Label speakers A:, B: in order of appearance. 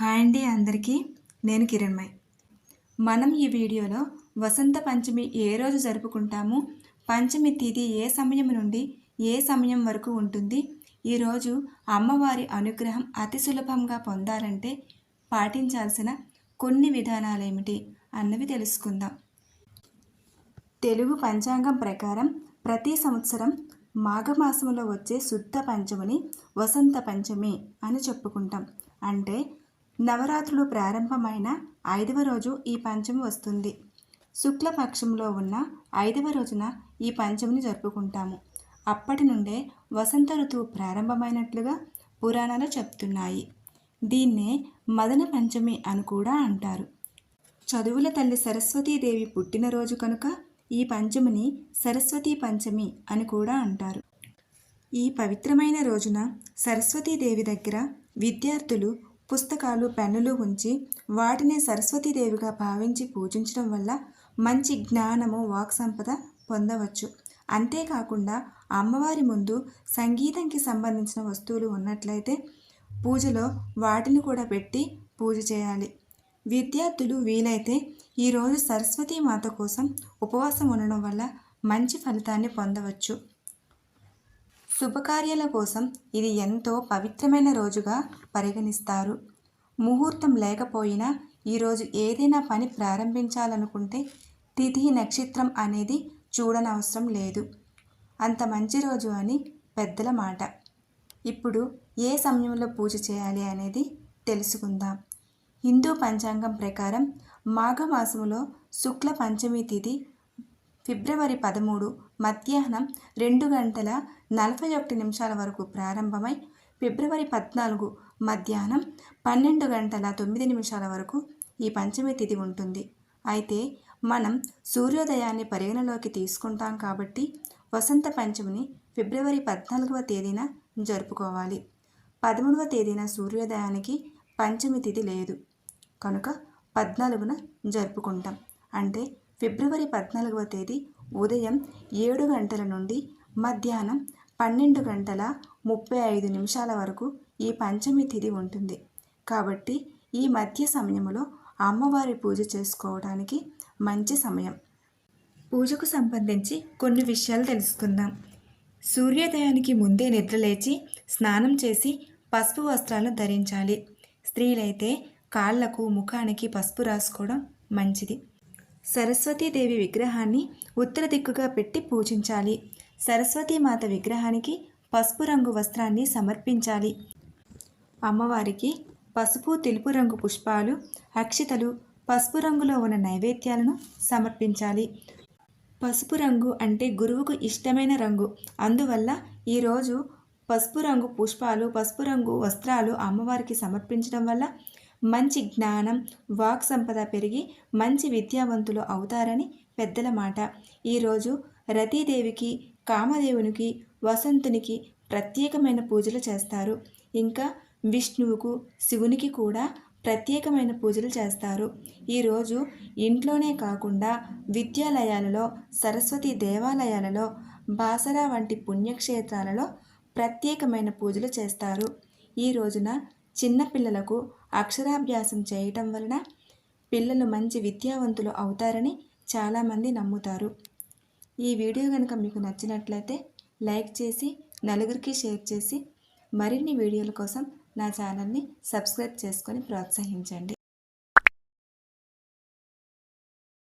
A: Hi అండి అందరికీ. నేను కిరణ్మయ్. మనం ఈ వీడియోలో వసంత పంచమి ఏ రోజు జరుపుకుంటాము పంచమి తిథి ఏ సమయం నుండి ఏ సమయం వరకు ఉంటుంది ఈరోజు అమ్మవారి అనుగ్రహం అతి సులభంగా పొందాలంటే పాటించాల్సిన కొన్ని విధానాలేమిటి అన్నవి తెలుసుకుందాం. తెలుగు పంచాంగం ప్రకారం ప్రతి సంవత్సరం మాఘమాసంలో వచ్చే శుద్ధ పంచమిని వసంత పంచమి అని చెప్పుకుంటాం. అంటే నవరాత్రులు ప్రారంభమైన ఐదవ రోజు ఈ పంచమి వస్తుంది. శుక్లపక్షంలో ఉన్న ఐదవ రోజున ఈ పంచమిని జరుపుకుంటాము. అప్పటి నుండే వసంత ఋతువు ప్రారంభమైనట్లుగా పురాణాలు చెప్తున్నాయి. దీన్నే మదన పంచమి అని కూడా అంటారు. చదువుల తల్లి సరస్వతీదేవి పుట్టినరోజు కనుక ఈ పంచమిని సరస్వతీ పంచమి అని కూడా అంటారు. ఈ పవిత్రమైన రోజున సరస్వతీదేవి దగ్గర విద్యార్థులు పుస్తకాలు పెన్నులు ఉంచి వాటిని సరస్వతీదేవిగా భావించి పూజించడం వల్ల మంచి జ్ఞానము వాక్ సంపద పొందవచ్చు. అంతేకాకుండా అమ్మవారి ముందు సంగీతంకి సంబంధించిన వస్తువులు ఉన్నట్లయితే పూజలో వాటిని కూడా పెట్టి పూజ చేయాలి. విద్యార్థులు వీలైతే ఈరోజు సరస్వతీ మాత కోసం ఉపవాసం ఉండడం వల్ల మంచి ఫలితాన్ని పొందవచ్చు. శుభకార్యాల కోసం ఇది ఎంతో పవిత్రమైన రోజుగా పరిగణిస్తారు. ముహూర్తం లేకపోయినా ఈరోజు ఏదైనా పని ప్రారంభించాలనుకుంటే తిథి నక్షత్రం అనేది చూడనవసరం లేదు. అంత మంచి రోజు అని పెద్దల మాట. ఇప్పుడు ఏ సమయంలో పూజ చేయాలి అనేది తెలుసుకుందాం. హిందూ పంచాంగం ప్రకారం మాఘమాసంలో శుక్ల పంచమి తిథి ఫిబ్రవరి పదమూడు మధ్యాహ్నం రెండు గంటల నలభై ఒకటి నిమిషాల వరకు ప్రారంభమై ఫిబ్రవరి పద్నాలుగు మధ్యాహ్నం పన్నెండు గంటల తొమ్మిది నిమిషాల వరకు ఈ పంచమి తిథి ఉంటుంది. అయితే మనం సూర్యోదయాన్ని పరిగణలోకి తీసుకుంటాం కాబట్టి వసంత పంచమిని ఫిబ్రవరి పద్నాలుగవ తేదీన జరుపుకోవాలి. పదమూడవ తేదీన సూర్యోదయానికి పంచమి తిథి లేదు. కనుక పద్నాలుగున జరుపుకుంటాం. అంటే ఫిబ్రవరి పద్నాలుగవ తేదీ ఉదయం ఏడు గంటల నుండి మధ్యాహ్నం పన్నెండు గంటల ముప్పై ఐదు నిమిషాల వరకు ఈ పంచమి తిథి ఉంటుంది. కాబట్టి ఈ మధ్య సమయంలో అమ్మవారి పూజ చేసుకోవడానికి మంచి సమయం. పూజకు సంబంధించి కొన్ని విషయాలు తెలుసుకుందాం. సూర్యోదయానికి ముందే నిద్రలేచి స్నానం చేసి పసుపు వస్త్రాలను ధరించాలి. స్త్రీలైతే కాళ్ళకు ముఖానికి పసుపు రాసుకోవడం మంచిది. సరస్వతీదేవి విగ్రహాన్ని ఉత్తర దిక్కుగా పెట్టి పూజించాలి. సరస్వతీమాత విగ్రహానికి పసుపు రంగు వస్త్రాన్ని సమర్పించాలి. అమ్మవారికి పసుపు తెలుపు రంగు పుష్పాలు అక్షితలు పసుపు రంగులో ఉన్న నైవేద్యాలను సమర్పించాలి. పసుపు రంగు అంటే గురువుకు ఇష్టమైన రంగు. అందువల్ల ఈరోజు పసుపు రంగు పుష్పాలు పసుపు రంగు వస్త్రాలు అమ్మవారికి సమర్పించడం వల్ల మంచి జ్ఞానం వాక్ సంపద పెరిగి మంచి విద్యావంతులు అవుతారని పెద్దల మాట. ఈరోజు రతీదేవికి కామదేవునికి వసంతునికి ప్రత్యేకమైన పూజలు చేస్తారు. ఇంకా విష్ణువుకు శివునికి కూడా ప్రత్యేకమైన పూజలు చేస్తారు. ఈరోజు ఇంట్లోనే కాకుండా విద్యాలయాలలో సరస్వతి దేవాలయాలలో బాసరా వంటి పుణ్యక్షేత్రాలలో ప్రత్యేకమైన పూజలు చేస్తారు. ఈ రోజున చిన్నపిల్లలకు అక్షరాభ్యాసం చేయటం వలన పిల్లలు మంచి విద్యావంతులు అవుతారని చాలామంది నమ్ముతారు. ఈ వీడియో కనుక మీకు నచ్చినట్లయితే లైక్ చేసి నలుగురికి షేర్ చేసి మరిన్ని వీడియోల కోసం నా ఛానల్ని సబ్స్క్రైబ్ చేసుకొని ప్రోత్సహించండి.